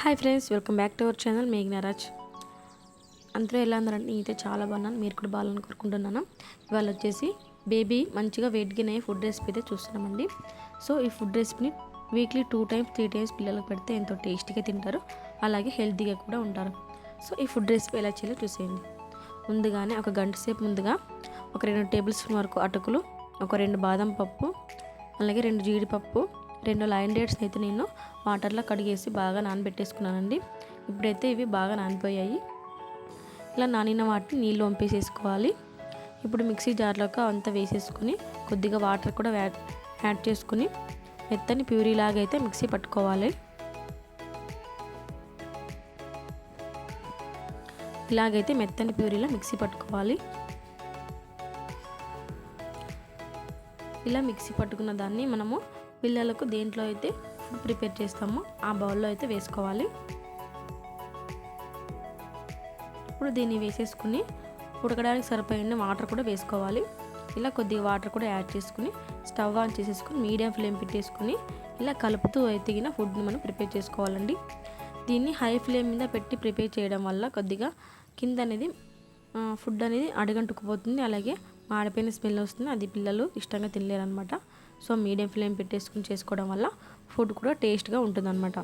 Hi friends welcome back to our channel Meghnaraj. అందరూ ఎలా ఉన్నారంటే నేనైతే చాలా బాగున్నాను. మీరు కూడా బాగాలని కోరుకుంటున్నాను. ఇవాళ వచ్చేసి బేబీ మంచిగా వెయిట్ గెయిన్ అయ్యే ఫుడ్ రెసిపీ అయితే చూస్తున్నామండి. సో ఈ ఫుడ్ రెసిపీని weekly two times three times పిల్లలకు పెడితే ఎంతో టేస్టీగా తింటారు. అలాగే హెల్తీగా కూడా ఉంటారు. సో ఈ ఫుడ్ రెసిపీ ఎలా చేయాలో చూసేయండి. ముందుగానే ఒక గంట సేపు ముందుగా ఒక రెండు టేబుల్ స్పూన్ వరకు అటుకులు ఒక రెండు బాదం పప్పు అలాగే రెండు జీడిపప్పు రెండు లైన్ డేట్స్ని అయితే నేను వాటర్లో కడిగేసి బాగా నానబెట్టేసుకున్నానండి. ఇప్పుడైతే ఇవి బాగా నానిపోయాయి. ఇలా నానిన వాటిని నీళ్ళు వంపేసేసుకోవాలి. ఇప్పుడు మిక్సీ జార్లోకి అంతా వేసేసుకొని కొద్దిగా వాటర్ కూడా యాడ్ యాడ్ చేసుకుని మెత్తని ప్యూరీ లాగా అయితే మిక్సీ పట్టుకోవాలి. ఇలాగైతే మెత్తని ప్యూరీలో మిక్సీ పట్టుకోవాలి. ఇలా మిక్సీ పట్టుకున్న దాన్ని మనము పిల్లలకు దేంట్లో అయితే ప్రిపేర్ చేస్తామో ఆ బౌల్లో అయితే వేసుకోవాలి. ఇప్పుడు దీన్ని వేసేసుకుని ఉడకడానికి సరిపోయిన వాటర్ కూడా వేసుకోవాలి. ఇలా కొద్దిగా వాటర్ కూడా యాడ్ చేసుకుని స్టవ్ ఆన్ చేసేసుకుని మీడియం ఫ్లేమ్ పెట్టేసుకుని ఇలా కలుపుతూ ఎత్తిగిన ఫుడ్ని మనం ప్రిపేర్ చేసుకోవాలండి. దీన్ని హై ఫ్లేమ్ మీద పెట్టి ప్రిపేర్ చేయడం వల్ల కొద్దిగా కింద అనేది ఫుడ్ అనేది అడగంటుకుపోతుంది. అలాగే మాడిపోయిన స్మెల్ వస్తుంది. అది పిల్లలు ఇష్టంగా తినలేరు అనమాట సో మీడియం ఫ్లేమ్ పెట్టేసుకుని చేసుకోవడం వల్ల ఫుడ్ కూడా టేస్ట్గా ఉంటుందన్నమాట.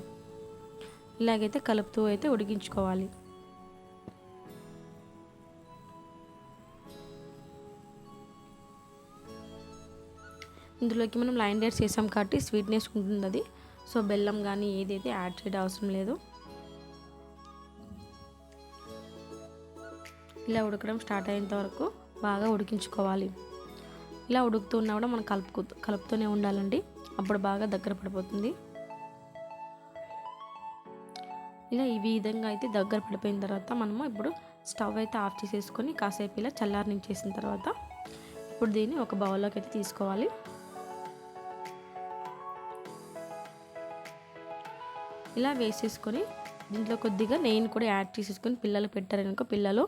ఇలాగైతే కలుపుతూ అయితే ఉడికించుకోవాలి. ఇందులోకి మనం లైన్ డేట్స్ వేసాం కాబట్టి స్వీట్నెస్ ఉంటుంది అది సో బెల్లం కానీ ఏదైతే యాడ్ చేయడం అవసరం లేదు. ఇలా ఉడకడం స్టార్ట్ అయ్యేంత వరకు బాగా ఉడికించుకోవాలి. ఇలా ఉడుకుతూ ఉన్నా కూడా మనం కలుపుకు కలుపుతూనే ఉండాలండి. అప్పుడు బాగా దగ్గర పడిపోతుంది. ఇలా ఈ విధంగా అయితే దగ్గర పడిపోయిన తర్వాత మనము ఇప్పుడు స్టవ్ అయితే ఆఫ్ చేసేసుకొని కాసేపు ఇలా చల్లారనించేసిన తర్వాత ఇప్పుడు దీన్ని ఒక బౌల్లోకి అయితే తీసుకోవాలి. ఇలా వేసేసుకొని దీంట్లో కొద్దిగా నెయ్యిని కూడా యాడ్ చేసేసుకొని పిల్లలు పెట్టారనుకో పిల్లలు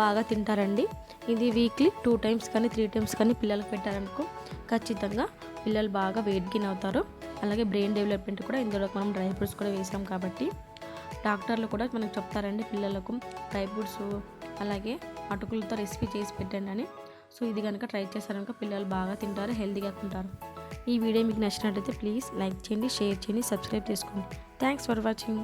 బాగా తింటారండి. ఇది వీక్లీ టూ టైమ్స్ కానీ త్రీ టైమ్స్ కానీ పిల్లలకు పెట్టారనుకో ఖచ్చితంగా పిల్లలు బాగా వెయిట్ గెయిన్ అవుతారు. అలాగే బ్రెయిన్ డెవలప్మెంట్ కూడా ఇందులో మనం డ్రై ఫ్రూట్స్ కూడా వేసాం కాబట్టి డాక్టర్లు కూడా మనకు చెప్తారండి పిల్లలకు డ్రై ఫ్రూట్స్ అలాగే అటుకులతో రెసిపీ చేసి పెట్టండి అని. సో ఇది కనుక ట్రై చేశారనుకో పిల్లలు బాగా తింటారు హెల్తీగా ఉంటారు. ఈ వీడియో మీకు నచ్చినట్లయితే ప్లీజ్ లైక్ చేయండి షేర్ చేయండి సబ్స్క్రైబ్ చేసుకోండి. Thanks for watching